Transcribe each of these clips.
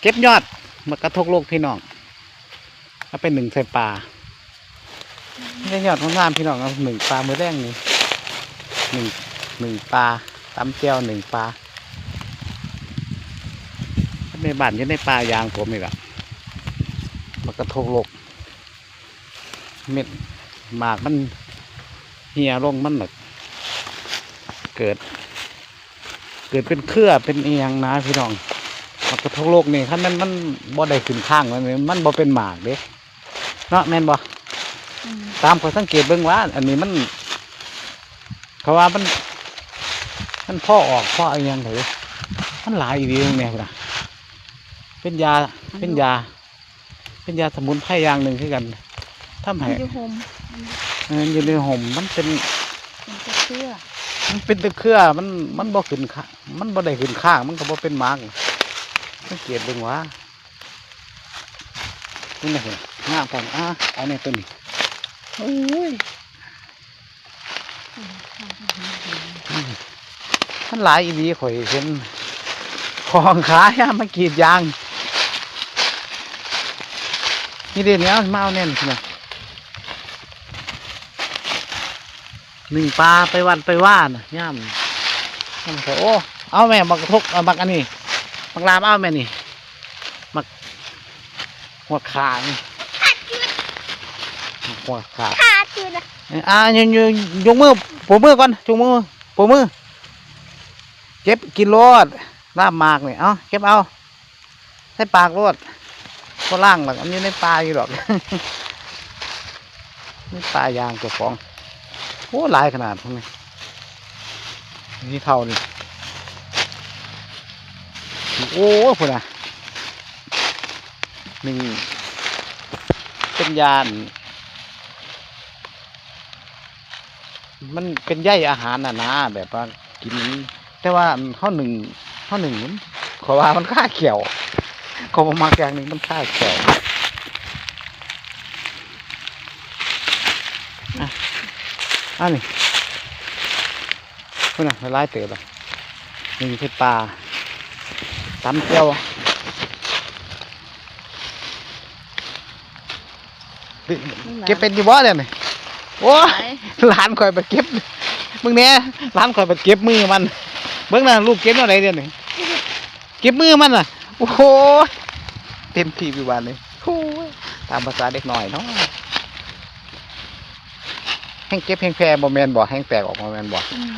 เก็บยอดมากระทกโลกพี่น้องเอาไปหนึ่งใส่ปลาไม่ได้ยอดของงามพี่น้องเอาหนึ่งปลามือแรงนี่หนึ่งหนึ่งปลาตำเจียวหนึ่งปลาในบ้านยังในปลายางผมนี่แหละมากระทกโลกเม็ดหมากมันเหี่ยลงมันแบบเกิด เกิดเป็นเครือเป็นเอียงนะพี่น้อง มากระทกโลกนี่คันมันมันบ่ได้ขึ้นข้างมันนี่มันบ่เป็นหมากเด้เนาะแม่นบ่อืมตามข้อยสังเกตเบิ่งว่า อันนี้มันเขาว่ามัน มันพ่อออกพ่ออะไรยังไงมันหลายอีดีตรงเนี้ยพุ่นนะเป็นยาเป็นยา เป็นยาสมุนไพรอย่างหนึ่งคือกันทำให้มันอยู่โฮมมันเอออยู่ในห่มมันเป็นเป็นจะเชื่อมันเป็นตะเครือมันมันบ่ขึ้นข้างมันบ่ได้ขึ้นข้างมันก็บ่เป็นหมาก สังเกตเบิ่งว่านี่นะเห็นงามกันอะเอาเนี่ยตัวนี้โอ้ยอืมมันหลายอีดีข่อยเห็นของขายอะมากรีดยางนี่เดี๋ยวนี้มาเอาแน่นนะหนึ่งปลาไปวันไปว่านย่ำย่ำใส่โอ้เอาแม่มักกระทกเอามักอันนี้ มักลามเอาแม่นี่มักหัวขานี่มักหัวขาขาดอยู่นะอ่ายงยงยกมือปูมือก่อนจงมือปูมือ เก็บกินรดลาบหมากเนี่ยเอาเก็บเอาใส่ปากรดก็ล่างหรอกอันนี้ในปลาอยู่หรอกนี่ปลายางเจ้าของโอ้หลายขนาดพวกนี้นี่เท่านี่ โอ้พุ่นอะหนึ่งเป็นยาน มันเป็นใยอาหารน่ะนะแบบว่ากิน แต่ว่าข้าวหนึ่งข้าวหนึ่งมันขอว่ามันค่าเขียวขอมาแกงหนึ่งมันค่าเขียวอันนี้คุณน่ะละลายเต๋อละหนึ่งคือปลา ตำเจียวเก็บเป็นกี่บ่เนี่ยนี่โอ้ยร้านคอยไปเก็บ มึงเนี้ยร้านคอยไปเก็บมือมันเบิ่งนะลูกเก็บอะไรเดี๋ยวนี้เก็บมือมันน่ะ โอ้โหเต็มที่วิวานเลยโอ้ยตามภาษาเด็กหน่อยเนาะแห้งเก็บแห้งแพร่บ่แมนบ่แห้งแตกออกบ่แมนบ่อืม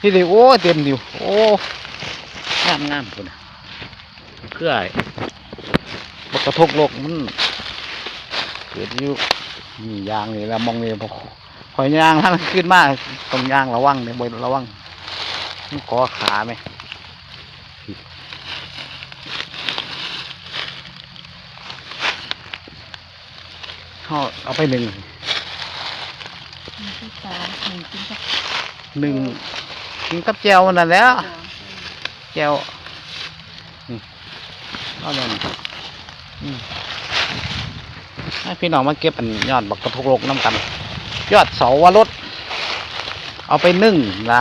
พี่ดิโอ้เต็มอยู่โอ้ งามงามพุ่นน่ะเพื่ออะไรบกระทกโลกมันเกิดอยู่นี่ยางนี่แล้วมองนี่พอหอยยางท่านขึ้นมาตรงยางระวังเนี่ยบนระวังมันกอขาไหมเอาเอาไปหนึ่งมันคือปลาหนึ่งกินกับหนึ่งกินกับแจวมันนั่นแหล้วตัว แจวนี่เอาเลยอืมให้พี่น้องมาเก็บอันยอดบักกระทกโลกน้ำกัน ยอดเสาวรสเอาไปนึ่งนะ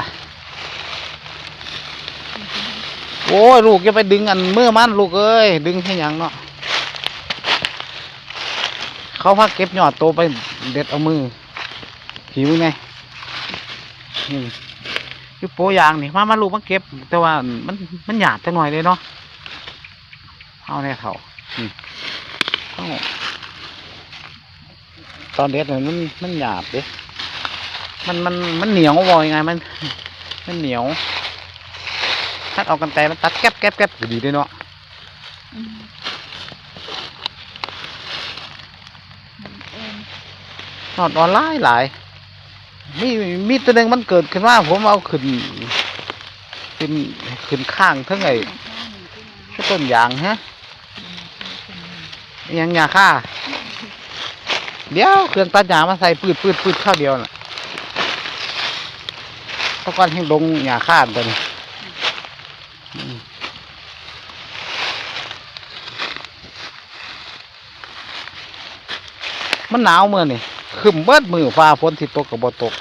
โอ้ยลูกจะไปดึงอันมือมันลูกเอ้ยดึงให้หยังเนาะเขาพักเก็บยอดโตไปเด็ดเอามือหิวไงนี่ อยู่โปยางนี่มามาลูกมาเก็บ แต่ว่ามันมันหยาดจังหน่อยเลยเนาะเอาแน่เถ่าอืมเอาตอนเด็ดเนี่ยมันมันหยาบเด้มันมันมันเหนียววอยงไงมัน มันเหนียวตัดเอากันไกรมันตัดแก๊บแก๊บแก๊บก็ดีเด้วยเนาะอืมเอ็นนอดออนไลน์หลาย มีมีตัวหนึ่งมันเกิดขึ้นมาผมเอาขึ้นขึ้นขึ้นข้างเทั้งไอ้ต้นยางฮะอิหยังยาฆ่าเดี๋ยวเครื่องตัดหญ้ามาใส่ปืดปืดปืดข้าวเดียวน่ะตะกอนให้ลงหญ้าฆ่าตัวนี้มันหนาวเมื่อนี่ คืมเบิดมือฟ้าฝนที่ตกกับบ่ตก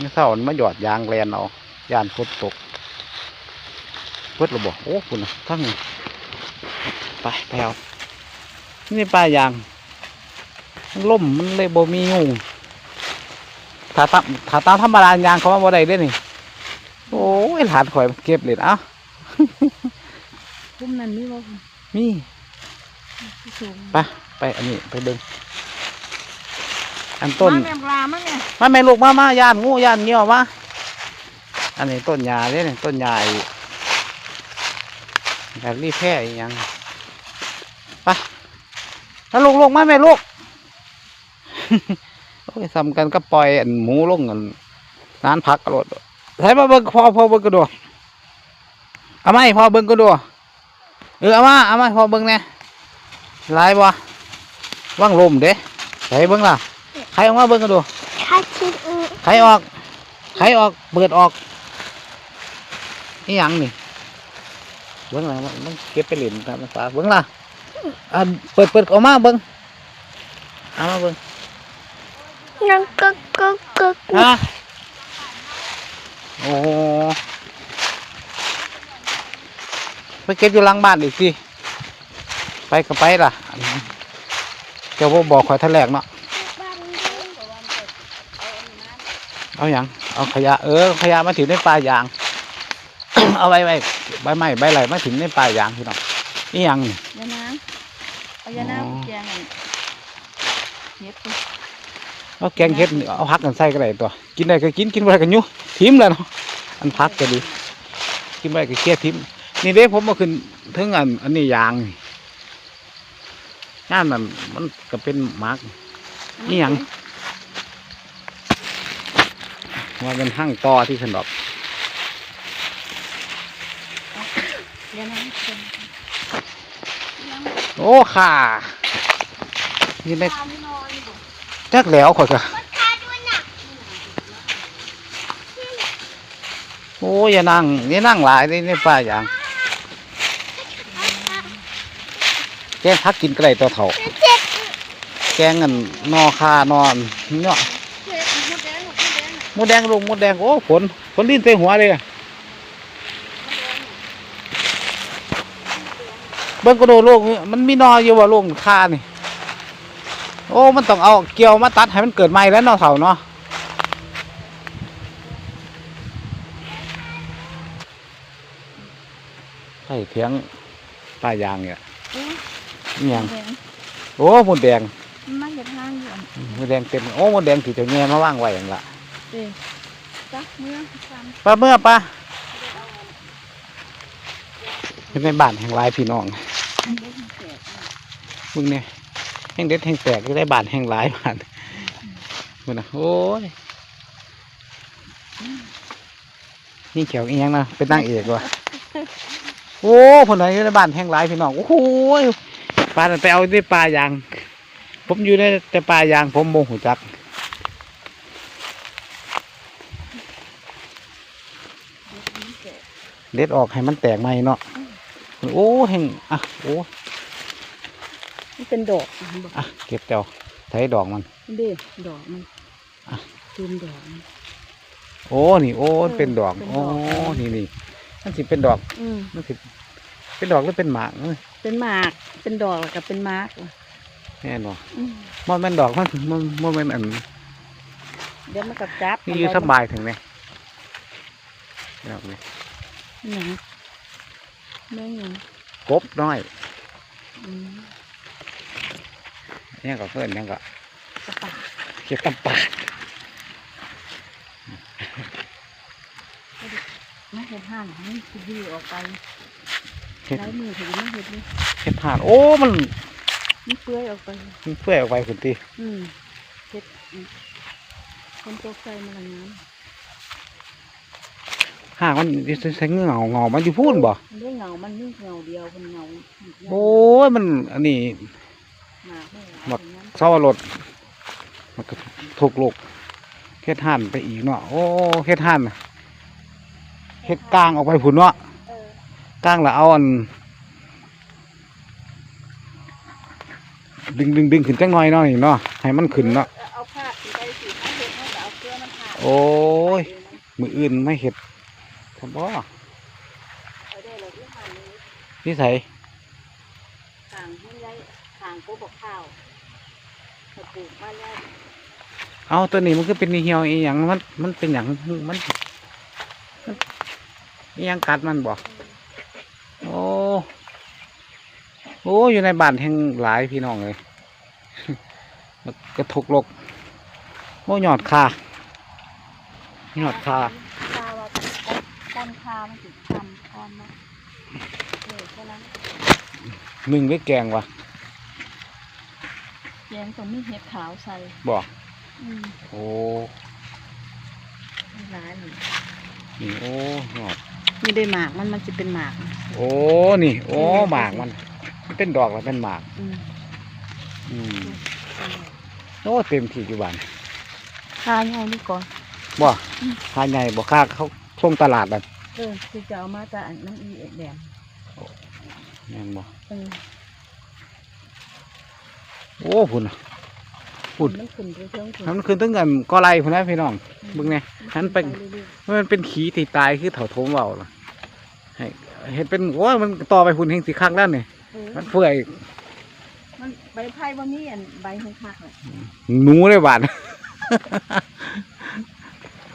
นี่เศร้ามันมาหยอดยางแลนเอายานฝนตกเบิดระบบโอ้คุณน่ะทั้งไปไปเอานี่ปลายางมันล่มมันเลยบ่มียุงถ้าตามถ้าตามธรรมดายางเขามาบ่ได้เด้นี่โอ้ยหลานข่อยเก็บเลยเอ้าพุ่มนั้นมีบ่พุ่มมีที่สูงไปไปอันนี้ไปเบิ่ง อันต้นมาแม่ปลามาแม่มาแม่ลูกมามาย่านงูย่านเงี้ยวมาอันนี้ต้นยาเนี่ยต้นยาไอ้แบบรีแพร่อีหยังไปแล้วลูกลงมาแม่ลูกโอ้ยซ้ำกันก็ปล่อยอันหมูลงกันนานพักกระโดดใส่มาเบิ่งพอพอเบิ่งกระโดดเอาไหมาให้พอเบิ่งกระโดดเออเอามาเอามาให้พอเบิ่งเนี่ยลายบ่ว่างลมเด้ใส่เบิ่งล่ะ ใครออกมาเบิ่งกระโดดถ้าคิดอือไขออก ไขออก เปิดออกนี่ยังนี่เบิ้งอะไรมันเก็บไปเหรียญตามภาษาเบิ้งล่ะอ่าเปิดเปิดออกมาเบิ้งเอามาเบิ้งนังกึกกึกกึกฮะโอ้ไปเก็บอยู่หลังบ้านอีกสิไปก็ไปล่ะเจ้าบ่บอกข่อยทะแลกเนาะ เอาอย่างเอาขยะเออขยะมาถึงในป่ายาง เอาไว้ไว้ใบไม้ใบไหลมาถึงในป่ายางพี่น้องนี่ยังนี่ยานางเอายานางอ๋อแกงอันเฮ็ดสิเอาแกงเห็ดนี่เอาพักกันใส่ก็ได้ตัว กินได้ก็กินกินไม่ได้ก็ยุทิมแล้วเนาะอันพักก็ดี กินไม่ได้ก็เคี่ยทิมนี่เด้ผมมาขึ้นถึงอันอันนี้ยางนี่ย่านมันมันก็เป็นหมากนี่หยัง ว่าเป็นห้างต่อที่ขนดอกยานางแกงโอ้ค่ะนี่ได้จักแล้วข่อยก็โอ้อย่านั่งนี่นั่งหลายนี่ในป่าอย่างแกงพักกินไก่ตัวเถ่าแกงอันนอคานอนเนาะ มดแดงลงมดแดง โอ้ฝนฝนลิ้นใส่หัวเลยอะเบิ้งกระโดดโลกนี่มันมีนออยู่ว่าโลกคานี่ โอ้ มันต้องเอาเกี่ยวมาตัดให้มันเกิดใหม่แล้วเนาะเถ่าเนาะใช่เถียงป้ายางเนี่ยอู้นี่หยังแดงโอ้หมดแดงมันมาเฮ็ดทางอยู่อันหมดแดงเต็ม โอ้หมดแดงถือเจ้าแง่มาว่างไว้อย่างละ เด้จักเมื่อซ้ป้าเมื่อป้าเป็นในบ้านแห่งลายพี่น้องมึงเนี่ยแห่งเด็ดแห่งแตกก็ได้บ้านแห่งลายบ้านมึงนะโอ้ยนี่เขียวเอียงนะเป็นนางเอกวะโอ้ผลอะไรอยู่ในบ้านแห่งลายพี่น้องโอ้โหปลาน่ะไปเอาในป่ายาง ผมอยู่ในแต่ป่ายางผมโมโหจัก มันแตก เด็ดออกให้มันแตกใหม่เนาะโอ้แห่งอะโอ้มันเป็นดอกอะบอกอะเก็บเจ้าใช้ดอกมันเด้ดอกมันอะตูมดอกมันโอ้นี่โอ้มันเป็นดอกเป็นดโอ้อกนี่นี่มันสิเป็นดอกอืมมันสิเป็นดอกหรือเป็นหมากเอ้ยเป็นหมากเป็นดอกแล้วกับเป็นมาร์กว่ะแน่นอนอืมมันเป็นดอกมันมันมันเป็นอันเดี๋ยวมันกับจับนี่อยู่สบายถึงเนี่ยดอกนี้ หยังแม่งหยังกบน้อยอืมเนี่ยก็เพื่อนเนี่ยก็กระปาเก็บตำปาดไม่เห็นห่างนี่คือดีออกไปเก็บไร้มือถึงไม่เห็นนี่เก็บผ่านโอ้มันมันเปื่อยออกไป มันเปื่อยออกไปคุณตีอืมเห็ดอืมคนตกใจมันละงาน ห่างมันใช้เงาเงามันอยู่พูนบ่มันได้เงามันนี่เงาเดียวคนเงาโอ้ยมันอันนี้หนาไม่หมดอย่างนั้นเศร้ารถมันก็ถูกลูกเฮ็ดห่านไปอีกเนาะโอ้เฮ็ดห่านน่ะเฮ็ดกลางออกไปผุนเนาะเออกลางแล้วเอาอันดึงดึงดึงขึ้นจังหน่อยเนาะนี่เนาะให้มันขึ้นเนาะเอาผ้าสีไปสีผ้าเห็ดเขาจะเอาเกลือมันผ่าโอ้ยมืออื่นไม่เห็ด ครับบ่เอาได้เลยที่ผ่านนี้นี่ใส่างมันย้ายทางโกบอกข้าวเขาปลูกมาแล้วเอาตัวนี้มันก็เป็นเหี่ยวอีหยังมันมันเป็นหยังมันมันอีหยังกัดมันบ่โอ้โอ้อยู่ในบ้านแห่งหลายพี่น้องเลยมันกระทกลกโอ้หยอดคาหยอดคาคาว่า ก้อนคามันติดคำก้อนเนาะเออแค่นั้นหนึ่งได้แกงวะแยงตรงนี้เห็ดขาวใส่บ่อืมโอ้มีร้ายหนึ่งนี่โอ้หยอดไม่ได้หมากมันมันจะเป็นหมาก โอ้นี่ โอ้หมากมันมันเป็นดอกแล้วเป็นหมาก อืมอืมโอ้เต็มที่อยู่บ้านคาใหญ่นี่ก่อนบ่ค่าใหญ่บ่ค่าเขาส่งตลาดนั่น เออคือจะเอามาจากอันน้ำอีเอ็ดแดงแม่นบ่เออโอ้พุ่นน่ะ พูด มันขึ้นไปเทิงขึ้นมันคือตั้งกันก็ไรพุ่นนะพี่น้องเบิ่งแน่หันไปเรื่อยมันเป็นขีที่ตายคือเถาโถมเบาล่ะให้เห็นเป็นโอ้ยมันต่อไปพุ่นแห่งสีคักแล้วนี่ๆเออมันเฟื่อยมันใบไผ่บ่มีอันใบหักหักเลยหนูเลยบาด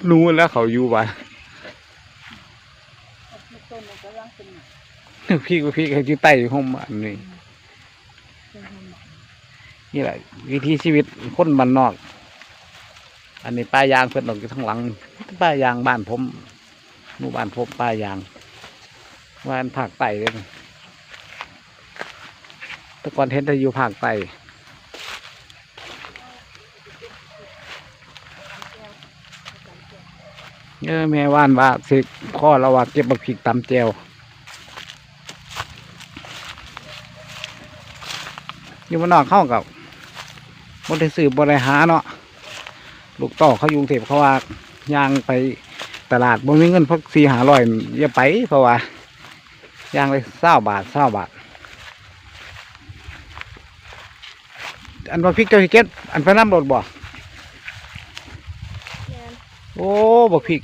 หนูแล้วเขาอยู่บาด ต้นมันก็ร่างเป็นหมาก พี่ก็พี่ก็อยู่ใต้ห้องอันนี้เป็นหมากนี่แหละ วิถีชีวิตคนบ้านนอก อันนี้ป้ายางเพิ่นออกอยู่ข้งหลังป้ายางบ้านผมหมู่บ้านผมป้ายางว่านภาคใต้เลยนะแต่ก่อนเห็นแต่อยู่ภาคใต้เออแม่ว่านว่าสิข้อเราว่าเก็บบักพริกตำแจว อยู่บ้านนอกเข้ากับบได้สืบบได้หาเนาะลูกต่อเขาอยู่กรุงเทพเขาว่าย่างไปตลาดบ่มีเงินพักสี่หาร้อยอย่าไปเพราะว่าย่างเลยเศร้าบาทเศร้าบาท อันว่าพริกเจ้าสิเก็ตอันไปน้ำรถบ่โอ้บักพริก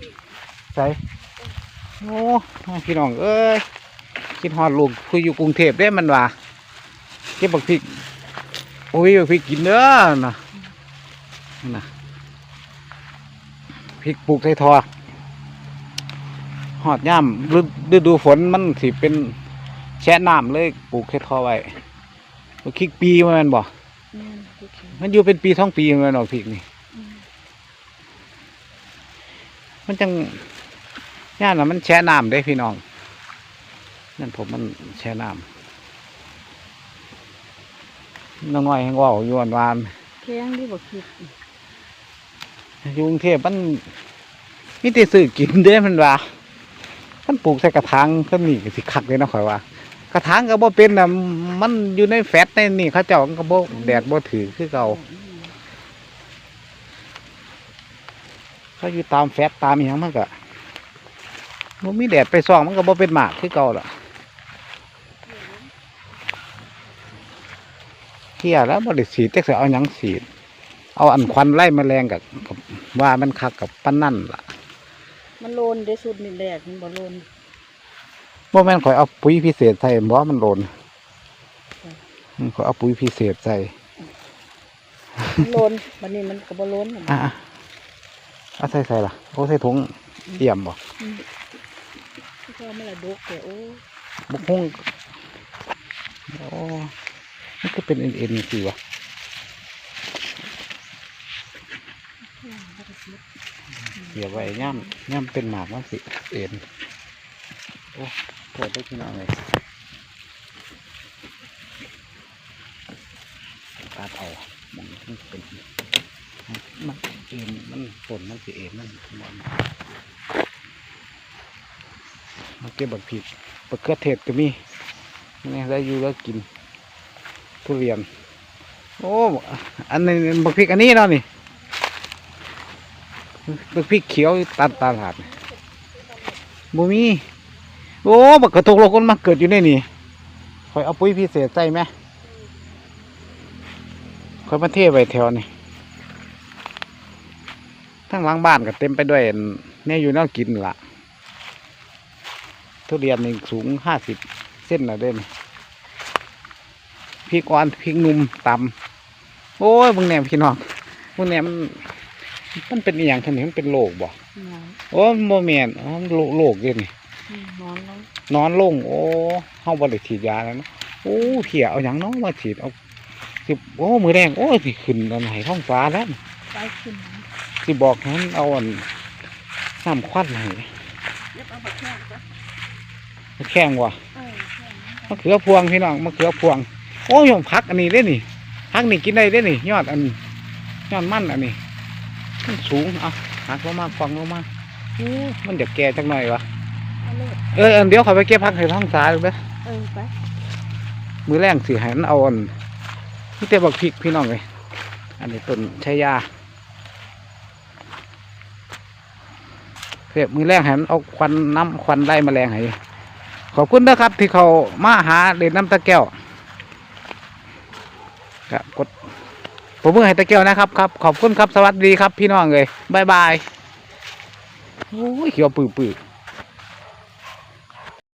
ใส่โอ้พี่น้องเอ้ยคิดฮอดลูกคืออยู่กรุงเทพได้มันว่าเก็บบักพริก โอ้ยบักพริกกินเด้อนะนะพริกปลูกใส่ทอหอดย่ำฤฤดูฝนมันสิเป็นแช่น้ำเลยปลูกใส่ทอไว้บักพริกปีมันแม่นบ่อืมโอเคมันอยู่เป็นปีท่องปีมันแม่นดอกพริกนี่อืมมันจังย่านน่ะมันแช่น้ำได้พี่น้องนั่นผมมันแช่น้ำ น้องน้อยแห่งเว่าอยู่วันวานแข้งที่บอกคิดอยู่กรุงเทพมันมีแต่ซื้อกินเด้มันว่ามันปลูกใส่กระถางก็มีก็สิคักเลยนะข่อยว่า กระถางก็บ่เป็นน่ะมันอยู่ในแฟตในนี่เขาเจ้าก็บ่แดดบ่ถือคือเก่าเขาอยู่ตามแฟตตามอหย่างมันก็บ่มีแดดไปส่องมันก็บ่เป็นหมากคือเก่าล่ะ เที่ยแล้วบริสีดจักสิเอาหยังสีด เอาอันควันไล่แมลงกับกับว่ามันคักกับปั้นนั่นล่ะมันโลนได้สุดนี่แดดมันบ่โลนบ่แม่นข่อยเอาปุ๋ยพิเศษใส่บ่ มันโลนอืมข่อยเอาปุ๋ยพิเศษใส่มันโลนบัดนี้มันก็บ่โลนอะเอาใส่ใส่ล่ะโอ้ใส่ถุงเอี่ยมบ่ที่เขาไม่ละดกแต่โอ้บุกฮุ้งโอ้ มันก็เป็นเอ็นๆสิวะเดี๋ยวไว้ย่ำย่ำเป็นหมากมันสิเอ็นโอ้ปวดได้ที่น้องเลยตัดเอามันเป็นมันเอ็นมันฝนมันสิเอ็นมันมันมาเก็บบักผิดบักเขือเทศก็มีนี่ได้อยู่แล้วกิน ทุเรียน โอ้อันนี้บักพริกอันนี้เนาะนี่บักพริกเขียวตัดตลาดบ่มีโอ้บักกระทกโลกนมาเกิดอยู่ในนี่คอยเอาปุ๋ยพิเศษใส่ไหมคอยมาเทไว้แถวนี่ทั้งหลังบ้านก็เต็มไปด้วยเนี่ยอยู่แนวกินละทุเรียนนี่สูงห้าสิบเส้นละเด่น พริกอ่อนพริกหนุ่มตำโอ้ยมึงแหนมพี่น้องมึงแหนมมันมันเป็นอหย่างทันนี้มันเป็นโรคบ่หนอนโอ้โมเมนอ๋อมันโรโรคเด้นี่อืมหนอนแล้วนอนลงโอ้เฮาบ่ได้ฉีดยาแล้วนะโอ้เพียเอาหยังเน้องมาฉีดเอาสิโอ้มือแดงโอ้ยสิขึ้นอันไหนท้องฟ้าแล้วไปขึ้นนะสิบอกให้มันเอาอันน้ำควันให้เรียบเอาผักแห้งจ้ะแข้งว่ะเออแห้งนะมะเขือพวงพี่น้องมะเขือพวง โอ้ยผมพักอันนี้ได้นี่พักนี่กินได้ได้นี่ยอดอันยอดมันอันนี้มันสูงเอาหักลงมาฟังลงมาโอ้มันจะแก่จังหน่อยวะเอาเลยเอออันเดี๋ยวขอยไปเก็บพักให้ท้องสาดูเด้อเออไปมือแรงสิให้มันเอาอันนี่แต่บักพริกพี่น้องเลยอันนี้ต้นชายาเสียบมือแรงให้มันเอาควันน้ำควันไล่แมลงให้ขอบคุณนะครับที่เขามาหาเด่นน้ำตะแก้ว ก็กดผมเพิ่งให้ตะเกียวนะครับครับ ขอบคุณครับสวัสดีครับพี่น้องเลยบายบายโอ้ยเขียวปื้อ